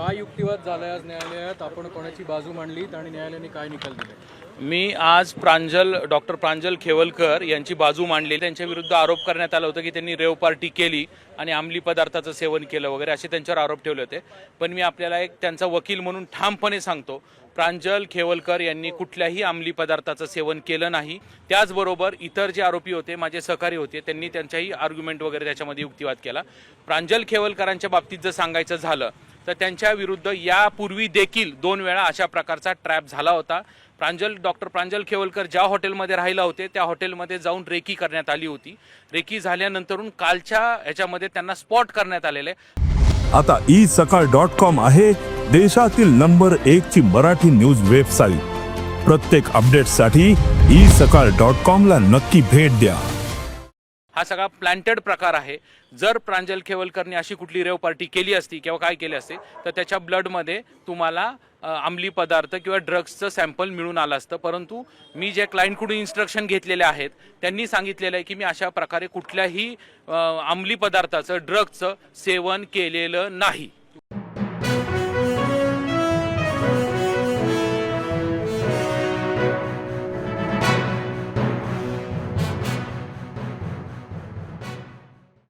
काय युक्तिवाद झालाय आज न्यायालयात? आपण कोणाची बाजू मांडलीत आणि न्यायालयाने काय निकाल दिले मी आज प्रांजल डॉक्टर प्रांजल खेवलकर यांची बाजू मांडली त्यांच्या विरुद्ध आरोप करण्यात आला होता की त्यांनी रेव पार्टी केली आणि अंमली पदार्थाचं सेवन केलं वगैरे असे त्यांच्यावर आरोप ठेवले होते. पण मी आपल्याला एक त्यांचा वकील म्हणून ठामपणे सांगतो प्रांजल खेवलकर यांनी कुठल्याही अंमली पदार्थाचं सेवन केलं नाही. त्याचबरोबर इतर जे आरोपी होते माझे सहकारी होते त्यांनी त्यांच्याही आर्ग्युमेंट वगैरे त्याच्यामध्ये युक्तिवाद केला. प्रांजल खेवलकरांच्या बाबतीत जर सांगायचं झालं तर त्यांच्या विरुद्ध यापूर्वी देखील दोन वेळा अशा प्रकारचा ट्रॅप झाला होता. प्रांजल डॉक्टर प्रांजल खेवलकर ज्या हॉटेलमध्ये राहिला होते त्या हॉटेलमध्ये जाऊन रेकी करण्यात आली होती. रेकी झाल्यानंतरून कालच्या ह्याच्यामध्ये त्यांना स्पॉट करण्यात आलेले. आता ई सकाळ डॉट कॉम आहे देशातील नंबर एक ची मराठी न्यूज वेबसाईट प्रत्येक अपडेटसाठी ई सकाळ डॉट कॉम ला नक्की भेट द्या. हा सगळा प्लॅन्टेड प्रकार आहे. जर प्रांजल खेवलकरने अशी कुठली रेव पार्टी केली असती किंवा काय केली असते तर त्याच्या ब्लडमध्ये तुम्हाला अंमली पदार्थ किंवा ड्रग्सचं सॅम्पल मिळून आलं असतं. परंतु मी जे क्लायंटकडून इन्स्ट्रक्शन घेतलेले आहेत त्यांनी सांगितलेलं आहे की मी अशा प्रकारे कुठल्याही अंमली पदार्थाचं ड्रग्सचं सेवन केलेलं नाही.